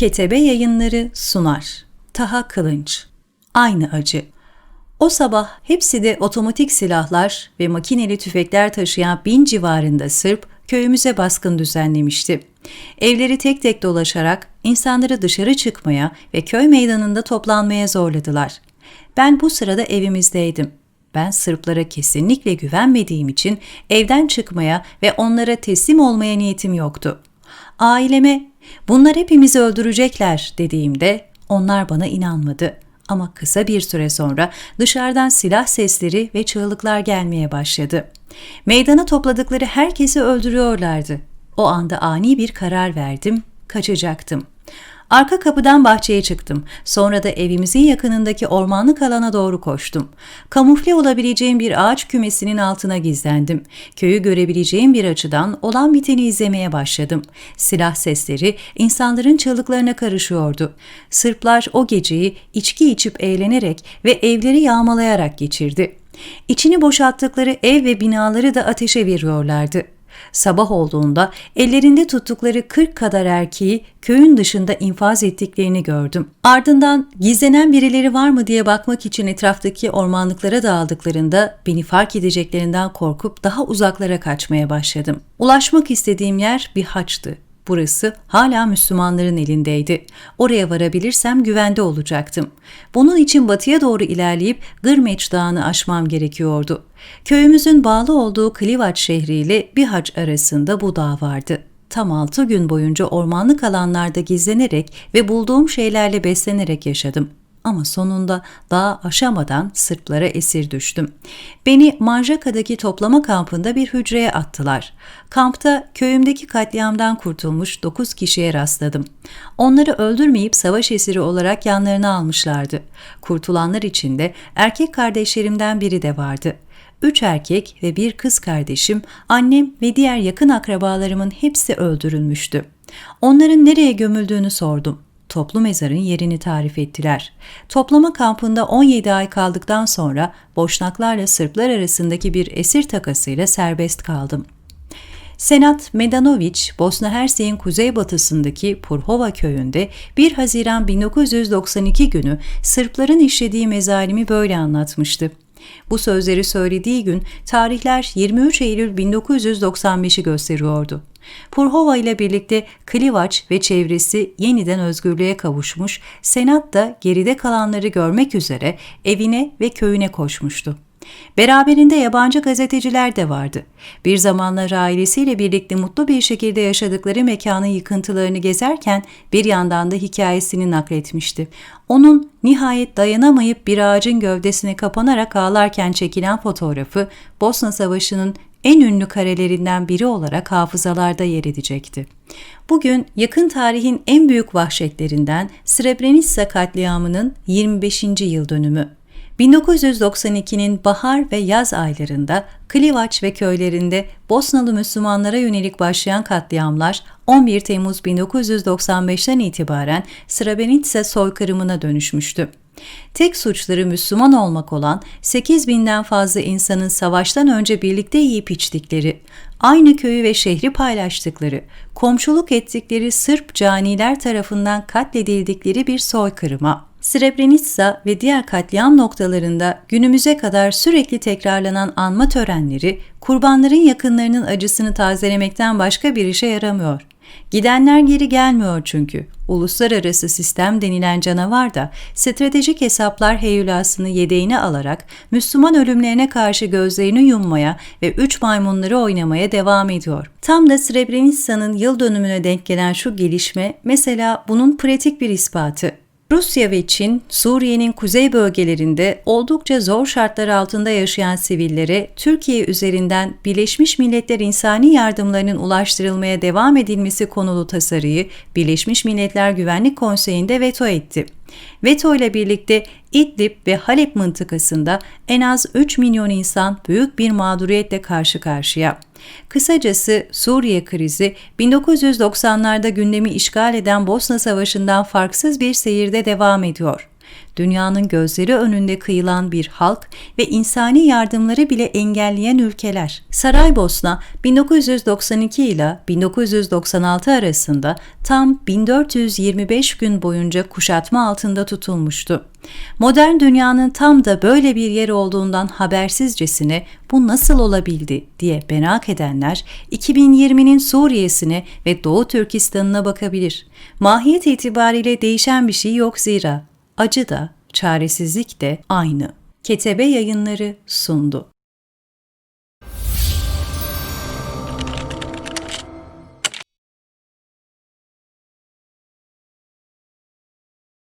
Ketebe Yayınları sunar. Taha Kılınç. Aynı acı. O sabah hepsi de otomatik silahlar ve makineli tüfekler taşıyan bin civarında Sırp köyümüze baskın düzenlemişti. Evleri tek tek dolaşarak insanları dışarı çıkmaya ve köy meydanında toplanmaya zorladılar. Ben bu sırada evimizdeydim. Ben Sırplara kesinlikle güvenmediğim için evden çıkmaya ve onlara teslim olmaya niyetim yoktu. Aileme bunlar hepimizi öldürecekler dediğimde onlar bana inanmadı. Ama kısa bir süre sonra dışarıdan silah sesleri ve çığlıklar gelmeye başladı. Meydana topladıkları herkesi öldürüyorlardı. O anda ani bir karar verdim, kaçacaktım. Arka kapıdan bahçeye çıktım. Sonra da evimizin yakınındaki ormanlık alana doğru koştum. Kamufle olabileceğim bir ağaç kümesinin altına gizlendim. Köyü görebileceğim bir açıdan olan biteni izlemeye başladım. Silah sesleri insanların çığlıklarına karışıyordu. Sırplar o geceyi içki içip eğlenerek ve evleri yağmalayarak geçirdi. İçini boşalttıkları ev ve binaları da ateşe veriyorlardı. Sabah olduğunda ellerinde tuttukları 40 kadar erkeği köyün dışında infaz ettiklerini gördüm. Ardından gizlenen birileri var mı diye bakmak için etraftaki ormanlıklara dağıldıklarında beni fark edeceklerinden korkup daha uzaklara kaçmaya başladım. Ulaşmak istediğim yer bir haçtı. Burası hala Müslümanların elindeydi. Oraya varabilirsem güvende olacaktım. Bunun için batıya doğru ilerleyip Gırmeç Dağı'nı aşmam gerekiyordu. Köyümüzün bağlı olduğu Klivaç şehriyle Bihaç arasında bu dağ vardı. Tam altı gün boyunca ormanlık alanlarda gizlenerek ve bulduğum şeylerle beslenerek yaşadım ama sonunda daha aşamadan Sırplara esir düştüm. Beni Manjaka'daki toplama kampında bir hücreye attılar. Kampta köyümdeki katliamdan kurtulmuş 9 kişiye rastladım. Onları öldürmeyip savaş esiri olarak yanlarına almışlardı. Kurtulanlar içinde erkek kardeşlerimden biri de vardı. Üç erkek ve bir kız kardeşim, annem ve diğer yakın akrabalarımın hepsi öldürülmüştü. Onların nereye gömüldüğünü sordum toplu mezarın yerini tarif ettiler. Toplama kampında 17 ay kaldıktan sonra Boşnaklarla Sırplar arasındaki bir esir takasıyla serbest kaldım. Senat Medanoviç, Bosna Hersek'in kuzeybatısındaki Purhova köyünde 1 Haziran 1992 günü Sırpların işlediği mezalimi böyle anlatmıştı. Bu sözleri söylediği gün tarihler 23 Eylül 1995'i gösteriyordu. Purhova ile birlikte Klivaç ve çevresi yeniden özgürlüğe kavuşmuş, Senat da geride kalanları görmek üzere evine ve köyüne koşmuştu. Beraberinde yabancı gazeteciler de vardı. Bir zamanlar ailesiyle birlikte mutlu bir şekilde yaşadıkları mekanın yıkıntılarını gezerken bir yandan da hikayesini nakletmişti. Onun nihayet dayanamayıp bir ağacın gövdesine kapanarak ağlarken çekilen fotoğrafı Bosna Savaşı'nın en ünlü karelerinden biri olarak hafızalarda yer edecekti. Bugün yakın tarihin en büyük vahşetlerinden Srebrenica katliamının 25. yıl dönümü. 1992'nin bahar ve yaz aylarında Klivaç ve köylerinde Bosnalı Müslümanlara yönelik başlayan katliamlar 11 Temmuz 1995'ten itibaren Srebrenica soykırımına dönüşmüştü. Tek suçları Müslüman olmak olan 8 binden fazla insanın savaştan önce birlikte yiyip içtikleri, aynı köyü ve şehri paylaştıkları, komşuluk ettikleri Sırp caniler tarafından katledildikleri bir soykırıma, Srebrenica ve diğer katliam noktalarında günümüze kadar sürekli tekrarlanan anma törenleri, kurbanların yakınlarının acısını tazelemekten başka bir işe yaramıyor. Gidenler geri gelmiyor çünkü. Uluslararası sistem denilen canavar da stratejik hesaplar heyulasını yedeğine alarak Müslüman ölümlerine karşı gözlerini yummaya ve üç maymunları oynamaya devam ediyor. Tam da Srebrenica'nın yıl dönümüne denk gelen şu gelişme mesela bunun pratik bir ispatı. Rusya ve Çin, Suriye'nin kuzey bölgelerinde oldukça zor şartlar altında yaşayan sivillere Türkiye üzerinden Birleşmiş Milletler İnsani Yardımlarının ulaştırılmaya devam edilmesi konulu tasarıyı Birleşmiş Milletler Güvenlik Konseyi'nde veto etti. Veto ile birlikte İdlib ve Halep mıntıkasında en az 3 milyon insan büyük bir mağduriyetle karşı karşıya. Kısacası Suriye krizi 1990'larda gündemi işgal eden Bosna Savaşı'ndan farksız bir seyirde devam ediyor. Dünyanın gözleri önünde kıyılan bir halk ve insani yardımları bile engelleyen ülkeler. Saraybosna 1992 ile 1996 arasında tam 1425 gün boyunca kuşatma altında tutulmuştu. Modern dünyanın tam da böyle bir yer olduğundan habersizcesine bu nasıl olabildi diye merak edenler 2020'nin Suriye'sine ve Doğu Türkistan'ına bakabilir. Mahiyet itibariyle değişen bir şey yok zira acı da çaresizlik de aynı. Ketebe yayınları sundu.